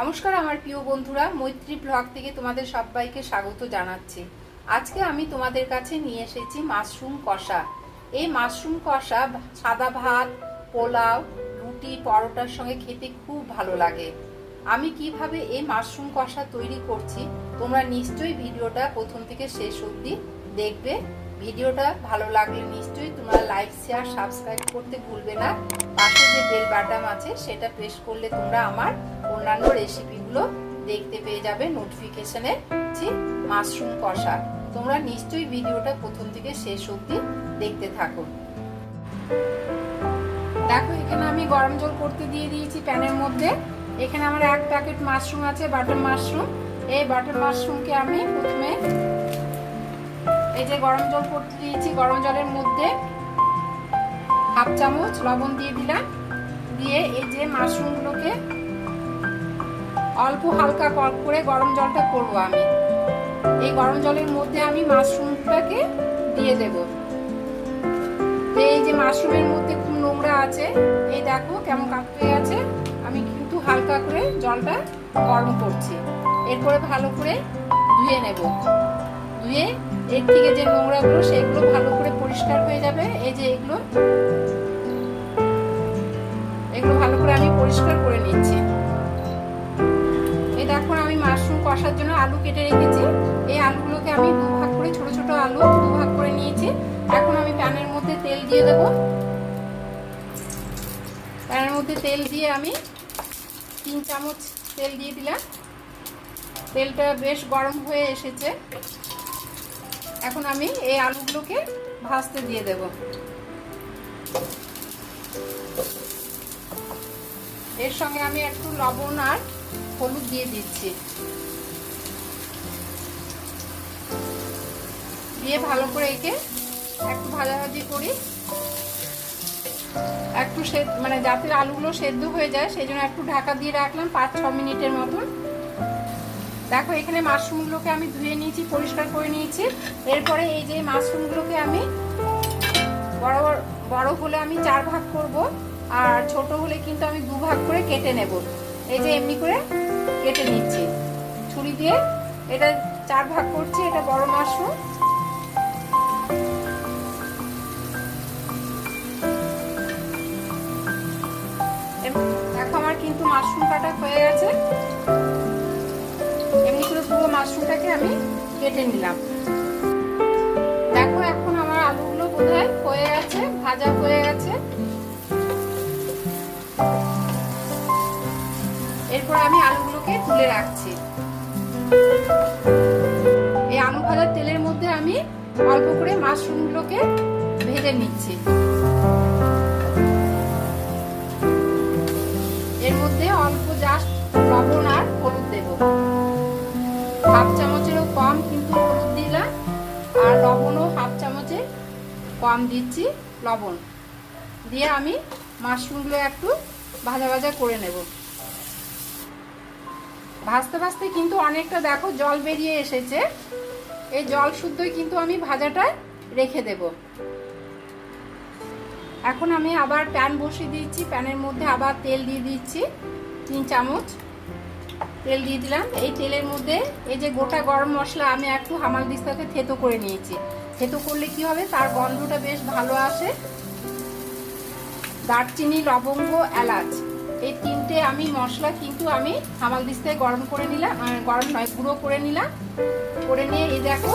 নমস্কার আমার প্রিয় বন্ধুরা, মৈত্রী ব্লগ থেকে তোমাদের সবাইকে স্বাগত জানাচ্ছি। আজকে আমি তোমাদের কাছে নিয়ে এসেছি মাশরুম কষা। এই মাশরুম কষা সাদা ভাত, পোলাও, রুটি, পরোটার সঙ্গে খেতে খুব ভালো লাগে। আমি কীভাবে এই মাশরুম কষা তৈরি করছি, তোমরা নিশ্চয়ই ভিডিওটা প্রথম থেকে শেষ অবধি দেখবে। ভিডিওটা ভালো লাগলে নিশ্চয়ই তোমরা লাইক শেয়ার সাবস্ক্রাইব করতে ভুলবে না। পাশে যে বেল বাটন আছে, সেটা প্রেস করলে তোমরা আমার অন্যান্য রেসিপিগুলো দেখতে পেয়ে যাবে নোটিফিকেশনে যে মাশরুম কষা। তোমরা নিশ্চয়ই ভিডিওটা প্রথম থেকে শেষ অবধি দেখতে থাকো। দেখো, এখানে আমি গরম জল করতে দিয়ে দিয়েছি প্যানের মধ্যে। এখানে আমার এক প্যাকেট মাশরুম আছে বাটার মাশরুম এই বাটার মাশরুমকে আমি প্রথমে এই যে গরম জল করতে দিয়েছি, গরম জলের মধ্যে হাফ চামচ লবণ দিয়ে দিলাম। দিয়ে এই যে মাশরুমগুলোকে অল্প হালকা করে গরম জলটা করব আমি। এই গরম জলের মধ্যে আমি মাশরুমটাকে দিয়ে দেব। এই যে মাশরুমের মধ্যে খুব নোংরা আছে, এই দেখো কেমন কাঁপতে আছে আমি কিন্তু হালকা করে জলটা গরম করছি। এরপরে ভালো করে ধুয়ে নেব। ধুয়ে এর থেকে যে নোংরাগুলো, সেগুলো ভালো করে পরিষ্কার হয়ে যাবে। এই যে এগুলো এগুলো ভালো করে আমি পরিষ্কার করে নিচ্ছি। কষার জন্য আলু কেটে রেখেছি। এই আলুগুলোকে আমি দু ভাগ করে, ছোট ছোট আলু দু ভাগ করে নিয়েছি। এখন আমি প্যানের মধ্যে তেল দিয়ে দেব। প্যানের মধ্যে তেল দিয়ে আমি তিন চামচ তেল দিয়ে দিলাম। তেলটা বেশ গরম হয়ে এসেছে। এখন আমি এই আলুগুলোকে ভাজতে দিয়ে দেব। এর সঙ্গে আমি একটু লবণ আর হলুদ দিয়ে দিচ্ছি। দিয়ে ভালো করে একে একটু ভাজাভাজি করি। একটু মানে যাতে আলুগুলো সেদ্ধ হয়ে যায়, সেই জন্য একটু ঢাকা দিয়ে রাখলাম পাঁচ, ছ মিনিটের মতন। দেখো, এখানে মাশরুমগুলোকে আমি ধুয়ে নিয়েছি, পরিষ্কার করে নিয়েছি। এরপরে এই যে মাশরুমগুলোকে আমি বড় বড় হলে আমি চার ভাগ করব, আর ছোট হলে কিন্তু আমি দু ভাগ করে কেটে নেব। এই যে এমনি করে কেটে নিচ্ছি। ছুরি দিয়ে এটা চার ভাগ করছি, এটা বড় মাশরুম দেখো আমার কিন্তু মাশরুম কাটা হয়ে গেছে। এমনি করে পুরো মাশরুমটাকে আমি কেটে নিলাম। দেখো এখন আমার আলুগুলো বোধহয় হয়ে গেছে, ভাজা হয়ে গেছে। এরপর আমি আলুগুলোকে তুলে রাখছি। ভাজার তেলের মধ্যে আমি অল্প করে মাশরুমগুলোকে ভেজে নিচ্ছি। এর মধ্যে অল্প জাস্ট লবণ আর হলুদ দেব। হাফ চামচেরও কম কিন্তু হলুদ দিলাম, আর লবণও হাফ চামচে কম দিচ্ছি লবণ। দিয়ে আমি মাশরুমগুলো একটু ভাজা ভাজা করে নেব। ভাজতে ভাজতে কিন্তু অনেকটা দেখো জল বেরিয়ে এসেছে। এই জল শুদ্ধই কিন্তু আমি ভাজাটা রেখে দেব। এখন আমি আবার প্যান বসিয়ে দিচ্ছি প্যানের মধ্যে আবার তেল দিয়ে দিচ্ছি, তিন চামচ তেল দিয়ে দিলাম। এই তেলের মধ্যে এই যে গোটা গরম মশলা আমি একটু হামাল দিস্তাতে থেতো করে নিয়েছি। থেতো করলে কি হবে? তার গন্ধটা বেশ ভালো আসে। দারচিনি, লবঙ্গ, এলাচ। এই তিনটে আমি মশলা কিন্তু আমি হামাল দিস্তায় গরম করে নিলাম গরম নয়, গুঁড়ো করে নিলাম। করে নিয়ে এই দেখো,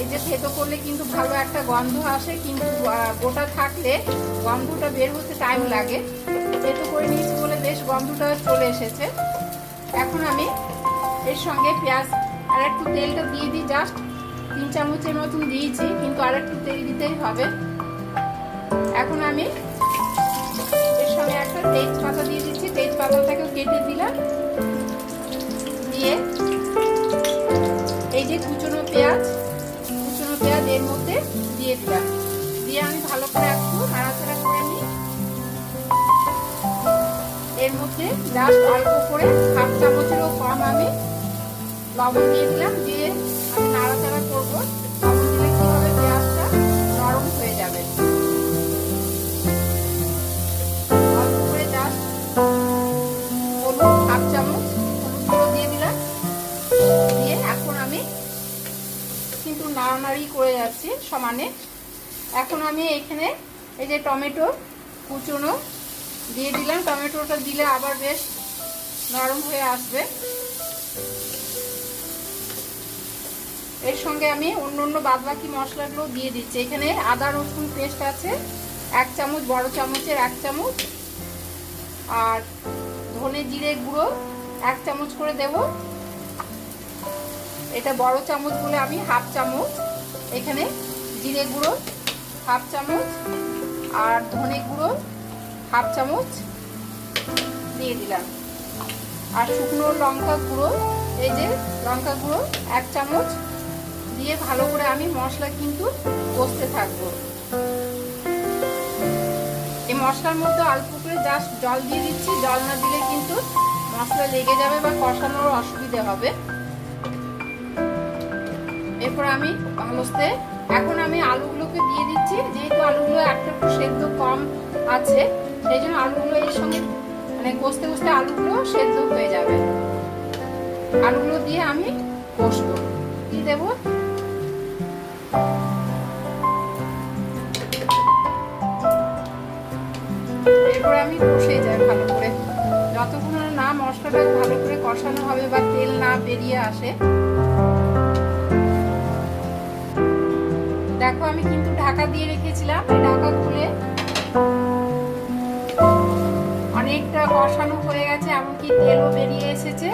এই যে থেতো করলে কিন্তু ভালো একটা গন্ধ আসে, কিন্তু গোটা থাকলে গন্ধটা বের হতে টাইম লাগে। থেতো করে নিয়েছি বলে বেশ গন্ধটা চলে এসেছে। এখন আমি এর সঙ্গে পেঁয়াজ আর একটু তেলটা দিয়ে দিই জাস্ট তিন চামচের মতন দিয়েছি, কিন্তু আর একটু তেল দিতেই হবে। এখন আমি তেজপাতা দিয়ে দিচ্ছি, তেজপাতাটাকেও কেটে দিলাম। দিয়ে এই যে কুচনো পেঁয়াজ কুচনো পেঁয়াজ এর মধ্যে দিয়ে দিলাম। দিয়ে আমি ভালো করে একটু নাড়াচাড়া করে নিই। এর মধ্যে জাস্ট অল্প করে হাফ চামচেরও কম আমি লবণ দিয়ে দিলাম। দিয়ে আমি নাড়াচাড়া করব। লবণ দিলে নাড়ানাড়ি করে যাচ্ছি সমানে। এখন আমি এখানে এই যে টমেটো কুচনো দিয়ে দিলাম। টমেটোটা দিলে আবার বেশ নরম হয়ে আসবে। এর সঙ্গে আমি অন্য অন্য বাদবাকি মশলাগুলো দিয়ে দিচ্ছি। এখানে আদা, রসুন পেস্ট আছে, এক চামচ, বড় চামচের এক চামচ। আর ধনে জিরে গুঁড়ো এক চামচ করে দেব। এটা বড় চামচ বলে আমি হাফ চামচ, এখানে জিরে গুঁড়ো হাফ চামচ আর ধনে গুঁড়ো হাফ চামচ দিয়ে দিলাম। আর শুকনো লঙ্কা গুঁড়ো, এই যে লঙ্কা গুঁড়ো এক চামচ দিয়ে ভালো করে আমি মশলা কিন্তু কষতে থাকব। এই মশলার মধ্যে অল্প করে জাস্ট জল দিয়ে দিচ্ছি, জল না দিলে কিন্তু মশলা লেগে যাবে বা কষানোর অসুবিধে হবে। এরপর আমি ভালোতে এখন আমি আলুগুলোকে দিয়ে দিচ্ছি, যেহেতু আলুগুলো একটা একটু সেদ্ধ কম আছে, সেই জন্য আলুগুলো এর সঙ্গে মানে কষতে কষতে আলুগুলো সেদ্ধ হয়ে যাবে। আলুগুলো দিয়ে আমি কষবো। দিয়ে দেবো? এরপরে আমি কষে যাই ভালো করে। যতক্ষণ না মশলাটা ভালো করে কষানো হবে বা তেল না বেরিয়ে আসে দেখো, আমি কিন্তু ঢাকা দিয়ে রেখেছিলাম ঢাকা খুলে। অনেকটা কষানো হয়ে গেছে, এমনকি তেলও বেরিয়ে এসেছে।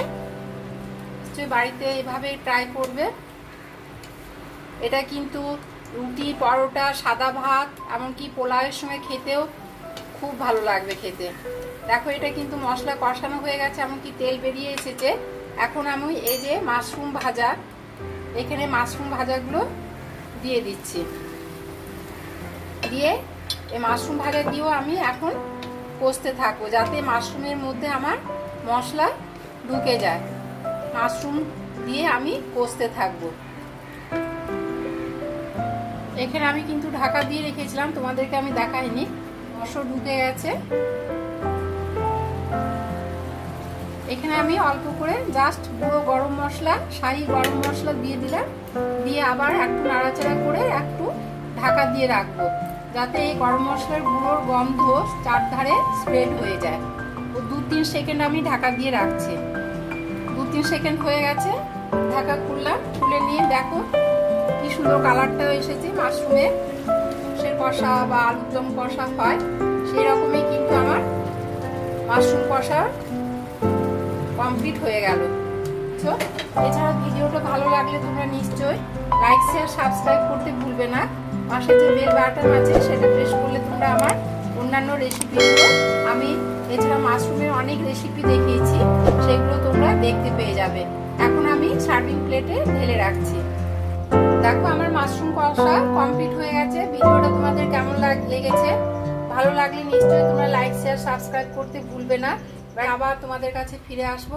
নিশ্চয়ই বাড়িতে এভাবে ট্রাই করবে। এটা কিন্তু রুটি, পরোটা, সাদা ভাত, এমনকি পোলাওয়ের সঙ্গে খেতেও খুব ভালো লাগবে খেতে। দেখো, এটা কিন্তু মশলা কষানো হয়ে গেছে, এমনকি তেল বেরিয়ে এসেছে। এখন আমি এই যে মাশরুম ভাজা, এখানে মাশরুম ভাজাগুলো দিয়ে দিচ্ছি। দিয়ে এই মাশরুম ভাজা দিয়েও আমি এখন কষতে থাকব, যাতে মাশরুমের মধ্যে আমার মশলা ঢুকে যায়। মাশরুম দিয়ে আমি কষতে থাকব। এখানে আমি কিন্তু ঢাকা দিয়ে রেখেছিলাম, তোমাদেরকে আমি দেখাইনি। রস ঢুকে গেছে। এখানে আমি অল্প করে জাস্ট গুঁড়ো গরম মশলা শাহি গরম মশলা দিয়ে দিলাম। দিয়ে আবার একটু নাড়াচাড়া করে একটু ঢাকা দিয়ে রাখব, যাতে এই গরম মশলার গুঁড়োর গন্ধ চারধারে স্প্রেড হয়ে যায়। ও দু তিন সেকেন্ড আমি ঢাকা দিয়ে রাখছি। দু তিন সেকেন্ড হয়ে গেছে, ঢাকা খুললাম, খুলে নিয়ে দেখো কি সুন্দর কালারটাও এসেছে মাশরুমের সে কষা বা আলুর দম কষা হয় সেই রকমই কিন্তু আমার মাশরুম কষা কমপ্লিট হয়ে গেল। তো এছাড়া ভিডিওটা ভালো লাগলে তোমরা নিশ্চয়ই লাইক শেয়ার সাবস্ক্রাইব করতে ভুলবে না। পাশে যে বেল বাটন আছে, সেটা প্রেস করলে তোমরা আমার অন্যান্য রেসিপিগুলো আমি এছাড়া মাশরুমের অনেক রেসিপি দেখিয়েছি, সেগুলো তোমরা দেখতে পেয়ে যাবে। এখন আমি সার্ভিং প্লেটে ঢেলে রাখছি। দেখো আমার মাশরুম কষা কমপ্লিট হয়ে গেছে। ভিডিওটা তোমাদের কেমন লেগেছে? ভালো লাগলে নিশ্চয়ই তোমরা লাইক শেয়ার সাবস্ক্রাইব করতে ভুলবে না। আবার তোমাদের কাছে ফিরে আসব।